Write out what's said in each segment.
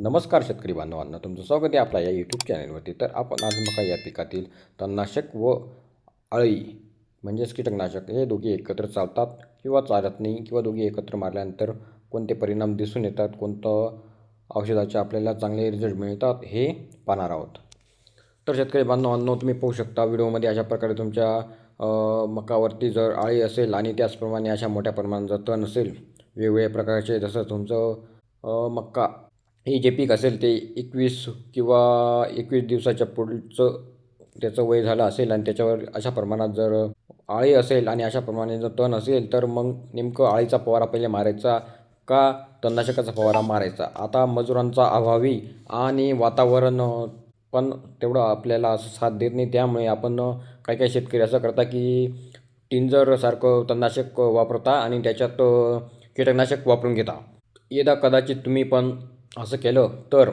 नमस्कार शेतकरी बांधवांना तुमचं स्वागत आहे आपल्या या यूट्यूब चॅनलवरती तर आपण आज मका या पिकातील तणनाशक व अळी म्हणजेच कीटकनाशक हे दोघे एकत्र चालतात किंवा चालत नाही किंवा दोघे एकत्र मारल्यानंतर कोणते परिणाम दिसून येतात कोणतं औषधाचे आपल्याला चांगले रिझल्ट मिळतात हे पाहणार आहोत. तर शेतकरी बांधवांनो तुम्ही पाहू शकता व्हिडिओमध्ये अशा प्रकारे तुमच्या मकावरती जर आळी असेल आणि त्याचप्रमाणे अशा मोठ्या प्रमाणात जर तण असेल वेगवेगळ्या प्रकारचे जसं तुमचं मका मक्का हे जे पीक असेल ते एकवीस किंवा एकवीस दिवसाच्या पुढचं त्याचं वय झालं असेल आणि त्याच्यावर अशा प्रमाणात जर आळी असेल आणि अशा प्रमाणे जर तण असेल तर मग नेमकं आळीचा फवारा पहिले मारायचा का तणनाशकाचा फवारा मारायचा? आता मजुरांचा अभावी आणि वातावरण पण तेवढं आपल्याला असं साथ देत नाही. त्यामुळे आपण काही काही शेतकरी असं करता की टिंजरसारखं तणनाशक वापरता आणि त्याच्यात कीटकनाशक वापरून घेता. यदा कदाचित तुम्ही पण असं केलं तर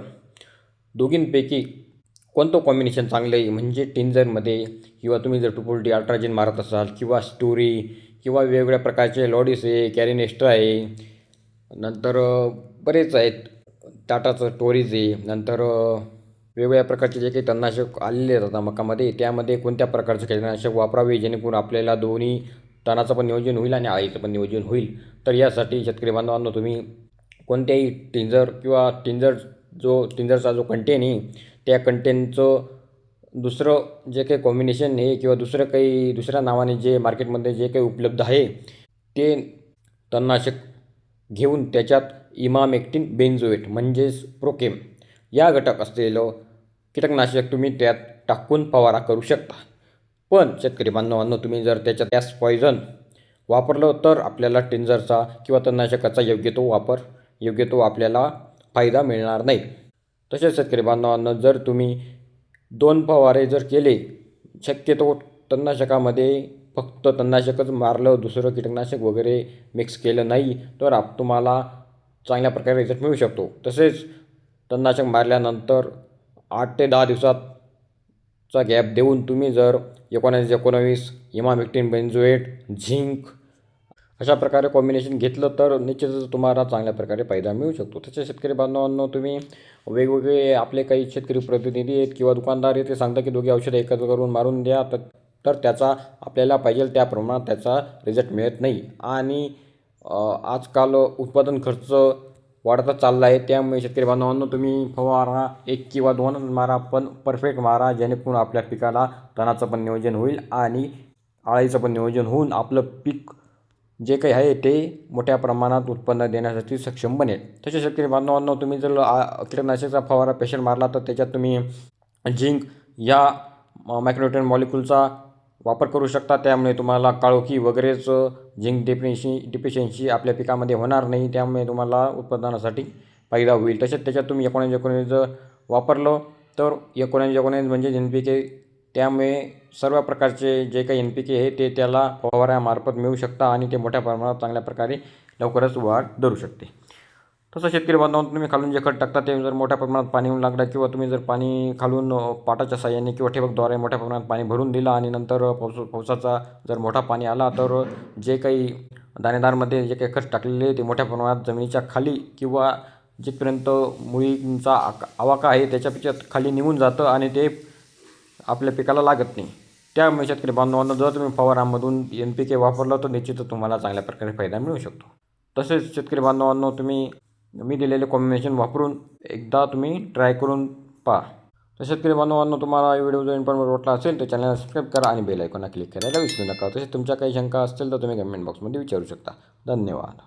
दोघींपैकी कोणतं कॉम्बिनेशन चांगलं आहे म्हणजे टिंजरमध्ये किंवा तुम्ही जर टुपोल्टी अल्ट्राजेन मारत असाल किंवा स्टोरी किंवा वेगवेगळ्या प्रकारचे लॉडीस आहे कॅरिन एक्स्ट्रा आहे नंतर बरेच आहेत. टाटाचं टोरीज आहे नंतर वेगवेगळ्या प्रकारचे जे काही तणनाशक आलेले आहेत आता मकामध्ये त्यामध्ये कोणत्या प्रकारचं कीटकनाशक वापरावे जेणेकरून आपल्याला दोन्ही तणाचं पण नियोजन होईल आणि आळीचं पण नियोजन होईल. तर यासाठी शेतकरी बांधवांनो तुम्ही कोणत्याही टिंजर किंवा टिंजर जो टिंजरचा जो कंटेन आहे त्या कंटेनचं दुसरं जे काही कॉम्बिनेशन आहे किंवा दुसरं काही दुसऱ्या नावाने जे मार्केटमध्ये जे काही उपलब्ध आहे ते तणनाशक घेऊन त्याच्यात इमामेक्टिन बेन्झोएट म्हणजेच प्रोकेम या घटक असलेलं कीटकनाशक तुम्ही त्यात टाकून फवारा करू शकता. पण शेतकरी बांधवांनो तुम्ही जर त्याच्यात गॅस पॉयझन वापरलं तर आपल्याला टेंजरचा किंवा तणनाशकाचा योग्य तो वापर योग्य तो आपल्याला फायदा मिळणार नाही. तसेच शेतकरी बांधवांना जर तुम्ही दोन फवारे जर केले शक्यतो तणनाशकामध्ये फक्त तणनाशकच मारलं दुसरं कीटकनाशक वगैरे मिक्स केलं नाही तर आप तुम्हाला चांगल्या प्रकारे रिझल्ट मिळू शकतो. तसेच तणनाशक मारल्यानंतर आठ ते दहा दिवसाचा गॅप देऊन तुम्ही जर एकोणावीस एकोणावीस इमामेक्टिन बेन्झोएट झिंक अशा प्रकारे कॉम्बिनेशन घेतलं तर निश्चितच तुम्हाला चांगल्या प्रकारे फायदा मिळू शकतो. तसेच शेतकरी बांधवांनो तुम्ही वेगवेगळे आपले काही शेतकरी प्रतिनिधी आहेत किंवा दुकानदार आहेत ते सांगतात की दोघे औषधं एकत्र करून मारून द्या तर तर त्याचा आपल्याला पाहिजे त्या प्रमाणात त्याचा रिझल्ट मिळत नाही. आणि आजकाल उत्पादन खर्च वाढतच चालला आहे त्यामुळे शेतकरी बांधवांनो तुम्ही फवारा एक किंवा दोन मारा पण परफेक्ट मारा जेणेकरून आपल्या पिकाला तणाचं पण नियोजन होईल आणि आळीचं पण नियोजन होऊन आपलं पीक जे काही आहे ते मोठ्या प्रमाणात उत्पन्न देण्यासाठी सक्षम बनेल. तसेच शेतकरी बांधवांनो तुम्ही जर कीटकनाशकाचा फवारा पेशंट मारला तर त्याच्यात तुम्ही झिंक या मायक्रोन्युट्रन मॉलिक्यूलचा वापर करू शकता. त्यामुळे तुम्हाला काळोखी वगैरेच झिंक डिफिशि डिफिशियन्सी आपल्या पिकामध्ये होणार नाही. त्यामुळे तुम्हाला उत्पादनासाठी फायदा होईल. तसेच त्याच्यात तुम्ही एकोणीस एकोणीस जर वापरलं तर एकोणीस एकोणीस म्हणजे एन पी के त्यामुळे सर्व प्रकारचे जे काही एन पी के आहे ते त्याला फवाऱ्यामार्फत मिळू शकता आणि ते मोठ्या प्रमाणात चांगल्या प्रकारे लवकरच वाढ धरू शकते. तसं शेतकरी बांधवांनो तुम्ही खालून जे खत टाकता ते जर मोठ्या प्रमाणात पाणी येऊन लागलं किंवा तुम्ही जर पाणी खालून पाटाच्या साह्याने किंवा ठिबकद्वारे मोठ्या प्रमाणात पाणी भरून दिलं आणि नंतर पाऊस पावसाचा जर मोठा पाणी आला तर जे काही दाणेदारमध्ये जे काही खत टाकलेले ते मोठ्या प्रमाणात जमिनीच्या खाली किंवा जिथपर्यंत मुळींचा आवाका आहे त्याच्यापेक्षा खाली निघून जातं आणि ते आपल्या पिकाला लागत नाही. त्यामुळे शेतकरी बांधवांना जर तुम्ही फवारामधून एन पी के वापरलं तर निश्चितच तुम्हाला चांगल्या प्रकारे फायदा मिळू शकतो. तसेच शेतकरी बांधवांनो तुम्ही मी दिलेले कॉम्बिनेशन वापरून एकदा तुम्ही ट्राय करून पहा. तर शेतकरी बांधवांनो तुम्हाला व्हिडिओ जर इन्फॉर्मेटिव्ह वाटला असेल तर चॅनलला सबस्क्राईब करा आणि बेल आयकॉनला क्लिक करायला विसरू नका. तसेच तुमच्या काही शंका असतील तर तुम्ही कमेंट बॉक्समध्ये विचारू शकता. धन्यवाद.